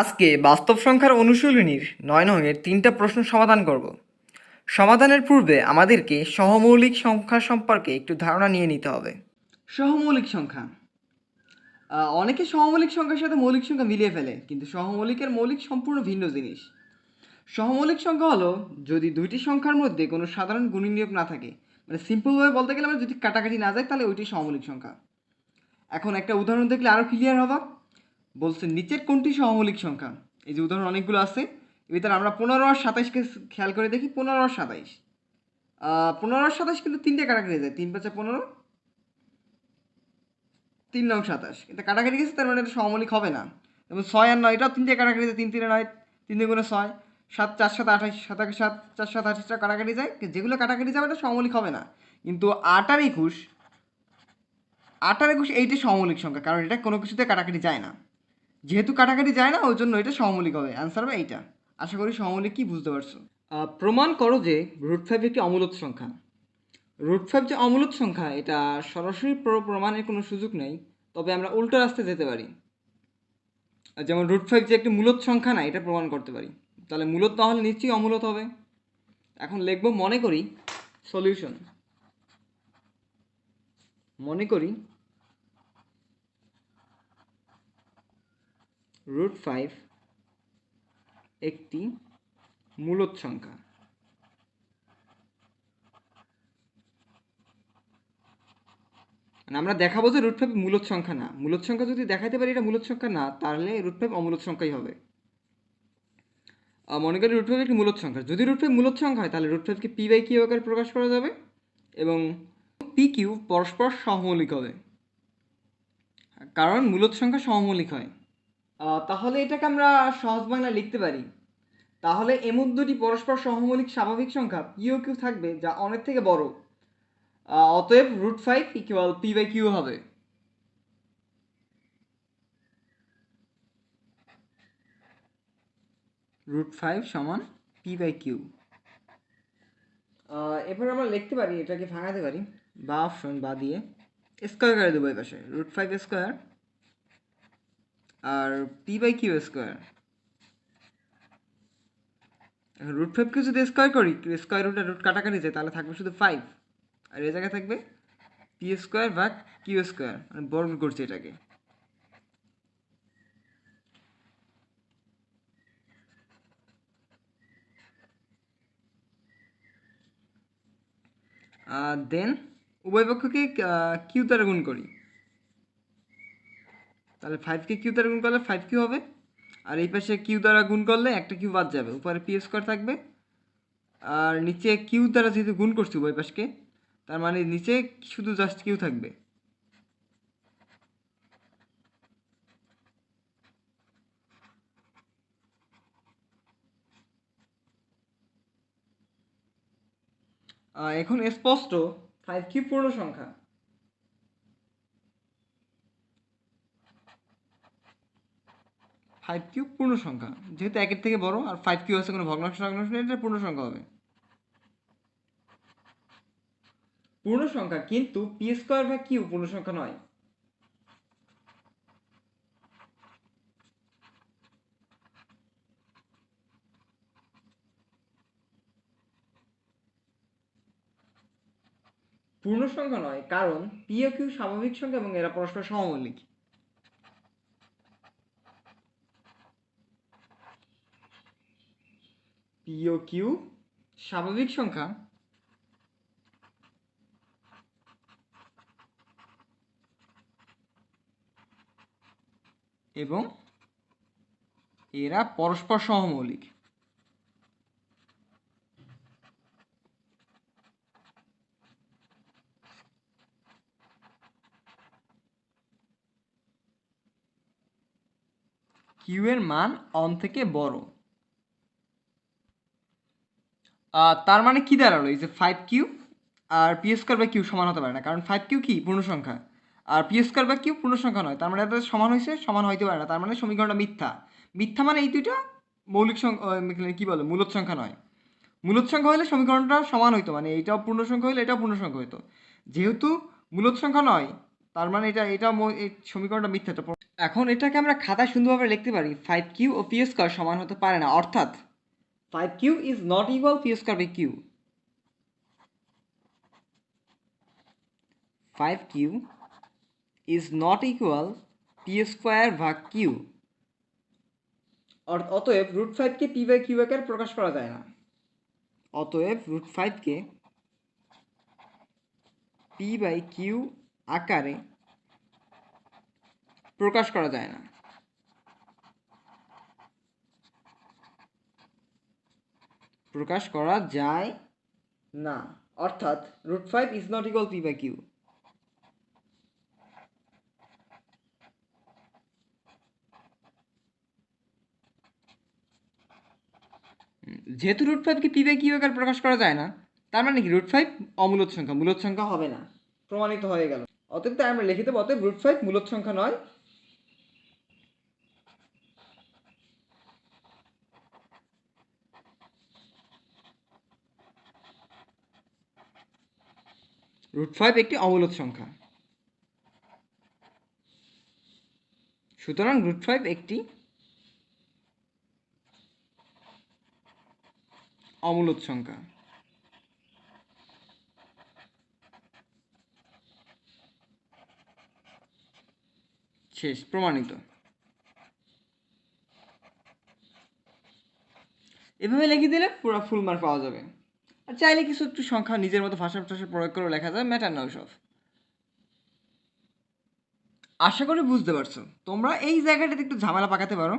আজকে বাস্তব সংখ্যার অনুশীলনীর নয় নংয়ের তিনটা প্রশ্ন সমাধান করব। সমাধানের পূর্বে আমাদেরকে সহমৌলিক সংখ্যা সম্পর্কে একটু ধারণা নিয়ে নিতে হবে। সহমৌলিক সংখ্যা। অনেকে সহমৌলিক সংখ্যার সাথে মৌলিক সংখ্যা মিলিয়ে ফেলে, কিন্তু সহমৌলিকের মৌলিক সম্পূর্ণ ভিন্ন জিনিস। সহমৌলিক সংখ্যা হলো, যদি দুইটি সংখ্যার মধ্যে কোনো সাধারণ গুণনীয়ক না থাকে মানে সিম্পলভাবে বলতে গেলে আমরা যদি কাটাকাটি না যায়, তাহলে ওইটি সহমৌলিক সংখ্যা। এখন একটা উদাহরণ দেখলে আরও ক্লিয়ার হবা। বলছে, নিচের কোনটি সহমৌলিক সংখ্যা? এই যে উদাহরণ অনেকগুলো আছে। ভিতরে আমরা পনেরো আর সাতাইশকে খেয়াল করে দেখি, পনেরো আর সাতাইশ। পনেরো আর সাতাইশ কিন্তু তিনটে কাটাকাটি যায় তিন পাঁচে পনেরো, তিন নং সাতাশ। এটা কাটাকাটি গেছে, তার মানে এটা সমমৌলিক হবে না। এবং ছয় আর নয় এটাও তিনটে কাটাকাটি যায় তিন তিনে নয়, তিন দুগুণে ছয়, সাত, চার সাত, আঠাশ, সাত আগে সাত, চার সাত আঠাশটা কাটাকাটি যায় যেগুলো কাটাকাটি যাবে এটা সমমৌলিক হবে না। কিন্তু আট আর একুশ, আট আর একুশ এইটা সমমৌলিক সংখ্যা, কারণ এটা কোনো কিছুতে কাটাকাটি যায় না। যেহেতু কাটাকাটি যায় না, ওই জন্য এটা সমমৌলিক হবে। অ্যান্সার হবে এইটা। আশা করি সমমৌলিক কি বুঝতে পারছ? প্রমাণ করো যে রুট ফাইভ একটি অমূলত সংখ্যা। রুট ফাইভ যে অমূলত সংখ্যা, এটা সরাসরি প্রমাণের কোনো সুযোগ নেই, তবে আমরা উল্টো রাস্তায় যেতে পারি। যেমন রুট ফাইভ যে একটি মূলত সংখ্যা না, এটা প্রমাণ করতে পারি। তাহলে মূলত তাহলে নিশ্চয়ই অমূলত হবে। এখন লিখব মনে করি সলিউশন মনে করি রুট ফাইভ একটি মূলত সংখ্যা। মানে আমরা দেখাবো যে রুট ফাইভ মূলত সংখ্যা না। মূলত সংখ্যা যদি দেখাতে পারি এটা মূলত সংখ্যা না, তাহলে রুট ফাইভ অমূলত সংখ্যাই হবে। মনে করি রুট ফাইভ একটি মূলত সংখ্যা। যদি রুট ফাইভ মূলত সংখ্যা হয়, তাহলে রুট ফাইভকে পি বাই কিউ আকারে প্রকাশ করা যাবে এবং পি কিউ পরস্পর সহমৌলিক হবে। কারণ মূলত সংখ্যা সহমৌলিক হয়। তাহলে এটাকে আমরা সহজ বাংলায় লিখতে পারি। তাহলে এমন দুটি পরস্পর সহমৌলিক স্বাভাবিক সংখ্যা পি ও কিউ থাকবে, যা অনেক থেকে বড়। অতএব root five equal P by Q হবে। রুট ফাইভ সমান পি বাই কিউ এরপর আমরা লিখতে পারি, এটাকে ভাঙাতে পারি। বা অপশন বা দিয়ে। স্কোয়ার করে দেবো এই পাশে রুট ফাইভ স্কোয়ার আর পি বাই কিউ স্কোয়ার এখন রুট ফাইভকে যদি স্কোয়ার করি স্কোয়ার রুটে রুট কাটাকাটি যায়, তাহলে থাকবে শুধু ফাইভ আর এই জায়গায় থাকবে পি স্কোয়ার বা কিউ স্কোয়ার মানে বর্গ করছি এটাকে। দেন উভয় পক্ষকে কিউ দ্বারা গুণ করি। তাহলে ফাইভকে কিউ দ্বারা গুণ করলে ফাইভ কিউ হবে। আর এই পাশে কিউ দ্বারা গুণ করলে একটা কিউ বাদ যাবে। উপরে পি স্কোয়ার থাকবে। আর নিচে কিউ দ্বারা যেহেতু গুণ করছি উভয় পাশকে, তার মানে নিচে শুধু জাস্ট কিউ থাকবে। এখন স্পষ্ট ফাইভ কিউ পূর্ণ সংখ্যা। ফাইভ কিউ পূর্ণ সংখ্যা যেহেতু একের থেকে বড়, আর ফাইভ কিউ আছে কোনো ভগ্নাংশ ভগ্নাংশ এটা পূর্ণ সংখ্যা হবে। পূর্ণ সংখ্যা কিন্তু পি স্কোয়ার বা কিউ পূর্ণ সংখ্যা নয়। পূর্ণ সংখ্যা নয়, কারণ পি ও কিউ স্বাভাবিক সংখ্যা এবং এরা পরস্পর সমমৌলিক। পি ও কিউ স্বাভাবিক সংখ্যা। এবং এরা পরস্পর সহমৌলিক কিউ এর মান অন থেকে বড়। তার মানে কি দাঁড়াল? এই যে ফাইভ কিউ আর পি স্কোয়ার বা কিউ সমান হতে পারে না। কারণ ফাইভ কিউ কি? পূর্ণ সংখ্যা আর পি স্কোয়ার বা কিউ পূর্ণ সংখ্যা নয়। তার মানে এটা সমান হয়েছে, সমান হইতে পারে না। তার মানে সমীকরণটা মিথ্যা। মিথ্যা মানে এই দুইটা মৌলিক সংখ্যা কি বলে? মূলত সংখ্যা নয়। মূলত সংখ্যা হলে সমীকরণটা সমান হইতো। মানে এটাও পূর্ণ সংখ্যা হলে এটাও পূর্ণ সংখ্যা হইতো। যেহেতু মূলত সংখ্যা নয়, তার মানে এটা এটা সমীকরণটা মিথ্যা। এখন এটাকে আমরা খাতায় সুন্দরভাবে লিখতে পারি। ফাইভ কিউ ও পি স্কোয়ার সমান হতে পারে না। অর্থাৎ five Q is not equal P square by Q five Q is not equal P square ভাগ কিউ অতএব রুট ফাইভকে পি বাই কিউ আকারে প্রকাশ করা যায় না। অতএব রুট ফাইভকে পি বাই কিউ আকারে প্রকাশ করা যায় না। প্রকাশ করা যায় না। অর্থাৎ root five is not equal P by Q যেহেতু রুট ফাইভকে পি বাই কিউ আকারে প্রকাশ করা যায় না, তার মানে কি? রুট ফাইভ অমূলত সংখ্যা, মূলত সংখ্যা হবে না। প্রমাণিত হয়ে গেল। অতএব তাই আমরা লিখে দেবো অতএব রুট ফাইভ মূলত সংখ্যা নয় রুট ফাইভ একটি অমূলত সংখ্যা। সুতরাং রুট ফাইভ একটি অমূলত সংখ্যা। শেষ, প্রমাণিত। এভাবে লিখে দিলে পুরো ফুল মার্ক পাওয়া যাবে। চাইলে কিছু একটু সংখ্যা নিজের মতো ভাষা ভাষা প্রয়োগ করে লেখা যায় ম্যাটার না সব আশা করি বুঝতে পারছ। তোমরা এই জায়গাটাতে একটু ঝামেলা পাকাতে পারো।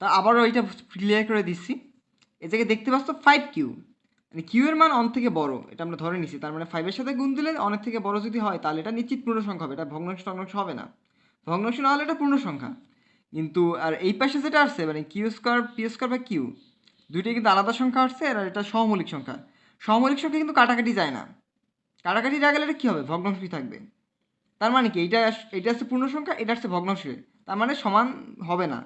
তা আবারও এইটা ক্লিয়ার করে দিচ্ছি। এ জায়গায় দেখতে পাচ্ছ ফাইভ কিউ মানে কিউ এর মান অন থেকে বড়, এটা আমরা ধরে নিছি। তার মানে ফাইভের সাথে গুণ দিলে অনেক থেকে বড় যদি হয়, তাহলে এটা নিশ্চিত পূর্ণ সংখ্যা হবে। এটা ভগ্নাংশ টগ্নাংশ হবে না। ভগ্নাংশ না হলে এটা পূর্ণ সংখ্যা। কিন্তু, আর এই পাশে যেটা আসছে মানে কিউ স্কোয়ার পি স্কোয়ার বা কিউ দুইটাই কিন্তু আলাদা সংখ্যা আসছে, আর এটা সহমৌলিক সংখ্যা। সহমৌলিক সংখ্যা কিন্তু কাটাকাটি যায় না। কাটাকাটি না গেলে এটা কী হবে? ভগ্নাংশই থাকবে? তার মানে কি? এইটা এটা আসছে পূর্ণ সংখ্যা, এটা আসছে ভগ্নাংশে। তার মানে সমান হবে না।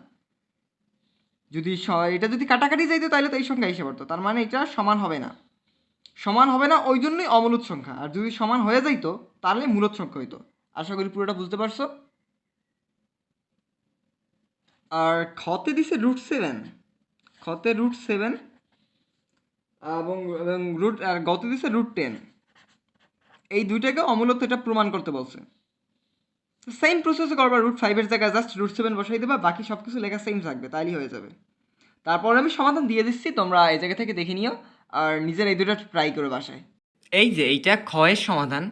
যদি এটা যদি কাটাকাটি যাইতো তাহলে তো এই সংখ্যা এসে পড়তো। তার মানে এটা সমান হবে না। সমান হবে না ওই জন্যই অমূলত সংখ্যা। আর যদি সমান হয়ে যাইতো, তাহলে মূলত সংখ্যা হইতো। আশা করি পুরোটা বুঝতে পারছ? আর খতে দিছে রুট সেভেন খতে রুট সেভেন এবং রুট আর গত দিছে রুট টেন এই দুইটাকে অমূলত এটা প্রমাণ করতে বলছে। সেম প্রসেসে করবা রুট ফাইভের জায়গায় জাস্ট রুট সেভেন বসাই দেবা, বাকি সব কিছু লেখা সেম থাকবে, তাইলেই হয়ে যাবে। তারপর আমি সমাধান দিয়ে দিচ্ছি, তোমরা এই জায়গা থেকে দেখে নিও, আর নিজের এই দুটো ট্রাই করে বাসায়। এই যে, এইটা ক্ষয়ের সমাধান,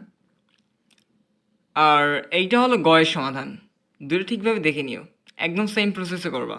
আর এইটা হলো গয়ের সমাধান। দুটো ঠিকভাবে দেখে নিও, একদম সেম প্রসেসে করবা।